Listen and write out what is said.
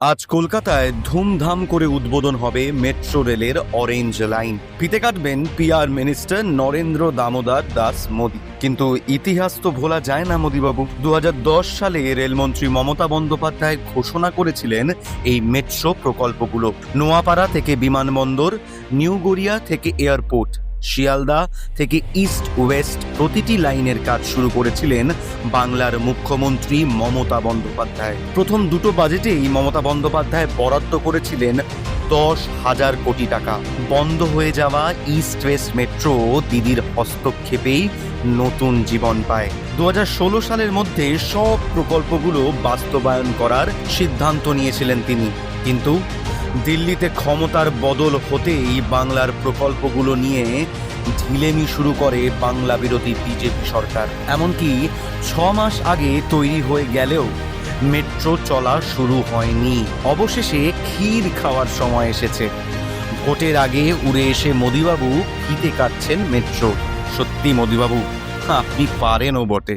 আজ কলকাতায় ধুমধাম করে উদ্বোধন হবে মেট্রো রেলের অরেঞ্জ লাইন। ফিতে কাটবেন পিআর মিনিস্টার নরেন্দ্র দামোদর দাস মোদী। কিন্তু ইতিহাস তো ভোলা যায় না মোদীবাবু। দু হাজার দশ সালে রেলমন্ত্রী মমতা বন্দ্যোপাধ্যায় ঘোষণা করেছিলেন এই মেট্রো প্রকল্পগুলো। নোয়াপাড়া থেকে বিমানবন্দর, নিউ গড়িয়া থেকে এয়ারপোর্ট। শিয়ালদা থেকে ইস্ট ওয়েস্ট প্রতিটি লাইনের কাজ শুরু করেছিলেন বাংলার মুখ্যমন্ত্রী মমতা বন্দ্যোপাধ্যায়। প্রথম দুটো বাজেটেই মমতা বন্দ্যোপাধ্যায় বরাদ্দ করেছিলেন দশ হাজার কোটি টাকা। বন্ধ হয়ে যাওয়া ইস্ট ওয়েস্ট মেট্রো দিদির হস্তক্ষেপেই নতুন জীবন পায়। দু হাজার ষোলো সালের মধ্যে সব প্রকল্পগুলো বাস্তবায়ন করার সিদ্ধান্ত নিয়েছিলেন তিনি। কিন্তু দিল্লিতে ক্ষমতার বদল হতেই বাংলার প্রকল্পগুলো নিয়ে ঢিলেমি শুরু করে বাংলা বিরোধী বিজেপি সরকার। এমনকি ছ মাস আগে তৈরি হয়ে গেলেও মেট্রো চলা শুরু হয়নি। অবশেষে ক্ষীর খাওয়ার সময় এসেছে। ভোটের আগে উড়ে এসে মোদিবাবু ফিতে কাটছেন মেট্রো। সত্যি মোদিবাবু, আপনি পারেনও বটে।